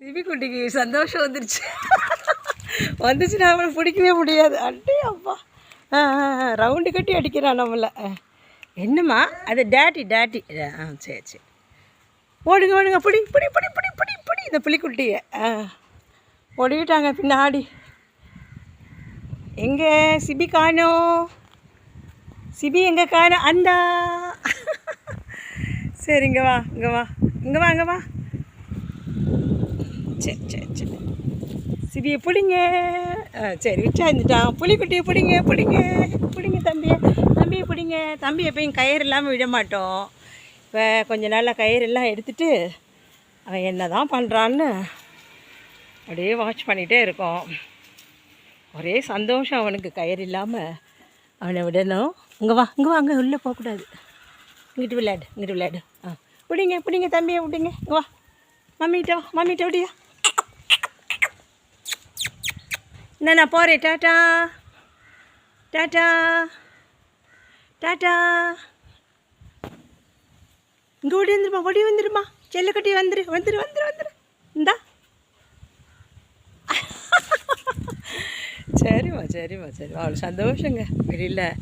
சிவிக்குட்டிக்கு சந்தோஷம் வந்துருச்சு. வந்துச்சுன்னா அவனை பிடிக்கவே முடியாது. அட்டே அப்பா. ரவுண்டு கட்டி அடிக்கிறான் நம்மளை. ஆ. என்னம்மா? அது டேட்டி டேட்டி ஆ சரி சரி. ஓடுங்க ஓடுங்க. பிடி பிடி பிடி பிடி பிடி பிடி. இந்த புளிக்குட்டியை ஆ ஓடிவிட்டாங்க பின்னாடி. எங்கே சிபி காணோ? சிபி எங்கே காணோ? அந்தா. சரி இங்கே வா. இங்கே வா. இங்கே வா இங்கே வா. சரி சரி சரி சிறிய பிடிங்க ஆ சரி உச்சாந்துட்டான் புளிக்குட்டியை பிடிங்க பிடிங்க பிடிங்க தம்பியை. தம்பியை பிடிங்க. தம்பி எப்பயும் கயிறு இல்லாமல் விட மாட்டோம். இப்போ கொஞ்ச நாளாக கயிறெல்லாம் எடுத்துட்டு அவன் என்ன தான் பண்ணுறான்னு அப்படியே வாட்ச் பண்ணிகிட்டே இருக்கோம். ஒரே சந்தோஷம் அவனுக்கு. கயிறு இல்லாமல் அவனை விடணும். இங்கே வா இங்கே வா அங்கே உள்ளே போகக்கூடாது. இங்கிட்டு விளையாடு இங்கிட்டு விளையாடு. ஆ பிடிங்க பிடிங்க தம்பியை விடுங்க இங்கே வா. மம்மிகிட்ட வா மம்மிகிட்ட விடியா நான் நான் போகிறேன் டாட்டா டாட்டா டாட்டா இங்கே ஓடி வந்துருமா ஓடி வந்துருமா. செல்லக்கட்டி வந்துரு வந்துரு வந்துரு வந்துரு. இந்தா. சரிம்மா சரிம்மா சரிம்மா. அவ்வளோ சந்தோஷங்க. வெளியில்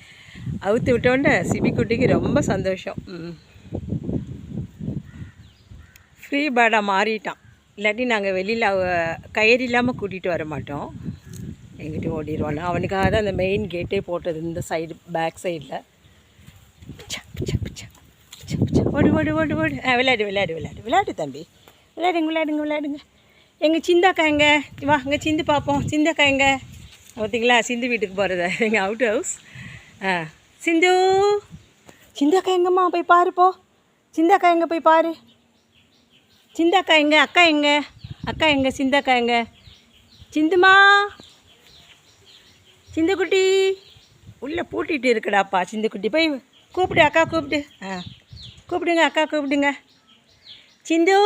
அவுத்து விட்டோன்னே சிபிக்குட்டிக்கு ரொம்ப சந்தோஷம். ம். ஃப்ரீ பேர்டாக மாறிட்டான். இல்லாட்டி நாங்கள் வெளியில் அவ கயிறு இல்லாமல் கூட்டிகிட்டு வர மாட்டோம். எங்கிட்ட ஓடிடுவானு. அவனுக்காக தான் அந்த மெயின் கேட்டே போட்டது இந்த சைடு பேக் சைடில் ஓடு ஓடு ஓடு ஓடு. ஆ விளையாடு விளையாடு விளையாடு. விளையாடு தம்பி. விளையாடுங்க விளையாடுங்க விளையாடுங்க. எங்கள் சிந்தாக்கா எங்கே? வா அங்கே சிந்து பார்ப்போம் சிந்தாக்கா எங்கே? பார்த்தீங்களா? சிந்து வீட்டுக்கு போகிறதா எங்கள் அவுட் ஹவுஸ் ஆ சிந்து. சிந்தாக்கா எங்கம்மா? போய் பாருப்போ சிந்தாக்கா எங்கே? போய் பாரு. சிந்தாக்கா எங்கே? அக்கா எங்கே? அக்கா எங்கே? சிந்தாக்கா எங்கே? சிந்துமா? சிந்துக்குட்டி உள்ளே பூட்டிகிட்டு இருக்குடாப்பா சிந்துக்குட்டி. போய் கூப்பிடு அக்கா கூப்பிடு. ஆ கூப்பிடுங்க அக்கா கூப்பிடுங்க. சிந்து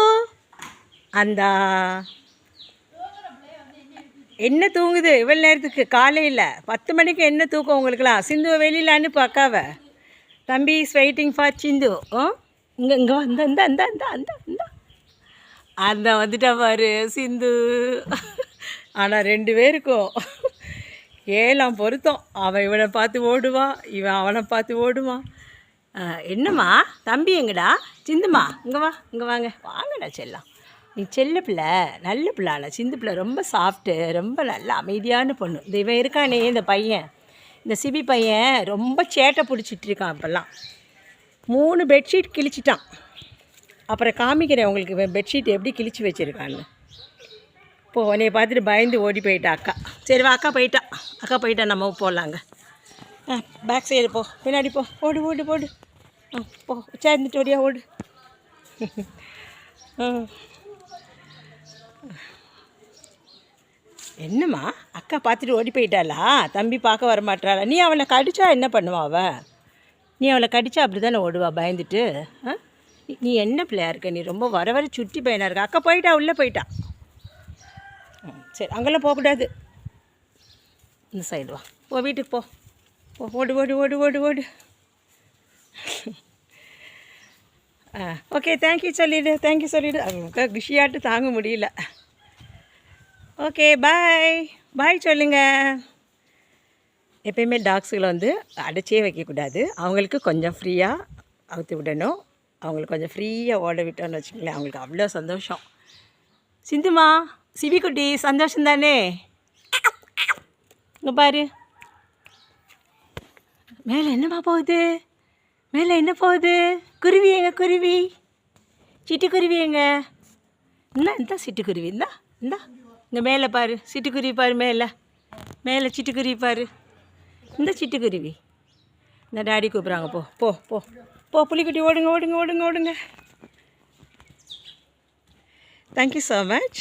அந்தா. என்ன தூங்குது? இவ்வளோ நேரத்துக்கு காலையில் பத்து மணிக்கு என்ன தூக்கம் உங்களுக்குலாம் சிந்துவை வெளியில் அனுப்பு அக்காவை. தம்பி இஸ் வெயிட்டிங் ஃபார் சிந்து. ஆ இங்கே இங்கே வந்த அந்த அந்த அந்த அந்த அந்த அந்த வந்துட்டா பாரு சிந்து. ஆனால் ரெண்டு பேருக்கும். ஏழாம் பொருத்தம். அவன் இவனை பார்த்து ஓடுவான் இவன் அவனை பார்த்து ஓடுவான் என்னம்மா? தம்பி எங்கடா? சிந்துமா இங்கே வா இங்கே வாங்க. வாங்கடா செல்லம். நீ செல்ல பிள்ளை நல்ல பிள்ளான சிந்து பிள்ளை ரொம்ப சாஃப்ட்டு ரொம்ப நல்ல அமைதியான பொண்ணு. இந்த இவன் இருக்கானே இந்த பையன். இந்த சிபி பையன் ரொம்ப சேட்டை பிடிச்சிட்டு இருக்கான் இப்போல்லாம். மூணு பெட்ஷீட் கிழிச்சிட்டான். அப்புறம் காமிக்கிறேன் உங்களுக்கு பெட்ஷீட் எப்படி கிழிச்சு வச்சுருக்கான்னு. இப்போ உன்னைய பார்த்துட்டு பயந்து ஓடி போயிட்டா அக்கா. சரி வா அக்கா போயிட்டா. அக்கா போயிட்டா நம்ம போடலாங்க ஆ பேக் சைடு போ. பின்னாடி போ. ஓடு ஓடு ஓடு. ஆ போ. சேர்ந்துட்டு ஓடியா ஓடு. என்னம்மா? அக்கா பார்த்துட்டு ஓடி போயிட்டாளா? தம்பி பார்க்க வரமாட்டாளா நீ அவளை கடிச்சா என்ன பண்ணுவா அவ? நீ அவளை கடிச்சா அப்படி தானே ஓடுவா பயந்துட்டு? ஆ? நீ- என்ன பிள்ளையா இருக்க? நீ ரொம்ப வர வர சுட்டி பையனாக இருக்க? அக்கா போயிட்டா உள்ளே போயிட்டா. சரி அங்கெல்லாம் போகக்கூடாது. இந்த சைடு வா. ஓ வீட்டுக்கு போ. போ ஓடு ஓடு ஓடு ஓடு ஓடு. ஆ ஓகே தேங்க்யூ சொல்லிடு தேங்க்யூ சொல்லிடு. அவங்களுக்கு குஷியாட்டு தாங்க முடியல. ஓகே பாய் பாய் சொல்லுங்கள் எப்பயுமே டாக்ஸுகளை வந்து அடைச்சே வைக்கக்கூடாது. அவங்களுக்கு கொஞ்சம் ஃப்ரீயாக அவுத்து விடணும். அவங்களுக்கு கொஞ்சம் ஃப்ரீயாக ஓட விட்டோன்னு வச்சுக்கோங்களேன் அவங்களுக்கு அவ்வளோ சந்தோஷம். சிந்துமா சிவிக்குட்டி சந்தோஷம் தானே இங்கே பாரு. மேலே என்னம்மா போகுது? மேலே என்ன போகுது? குருவி எங்க குருவி? சிட்டுக்குருவி எங்க? என்ன இந்த சிட்டுக்குருவி இந்தா இந்தா. இங்கே மேலே பாரு சிட்டுக்குருவி பாரு மேலே. மேலே சிட்டுக்குருவி பாரு. இந்த சிட்டுக்குருவி. இந்த டாடி கூப்பிட்றாங்க போ போ போ. போ புளிக்குட்டி ஓடுங்க ஓடுங்க ஓடுங்க ஓடுங்க. Thank you so much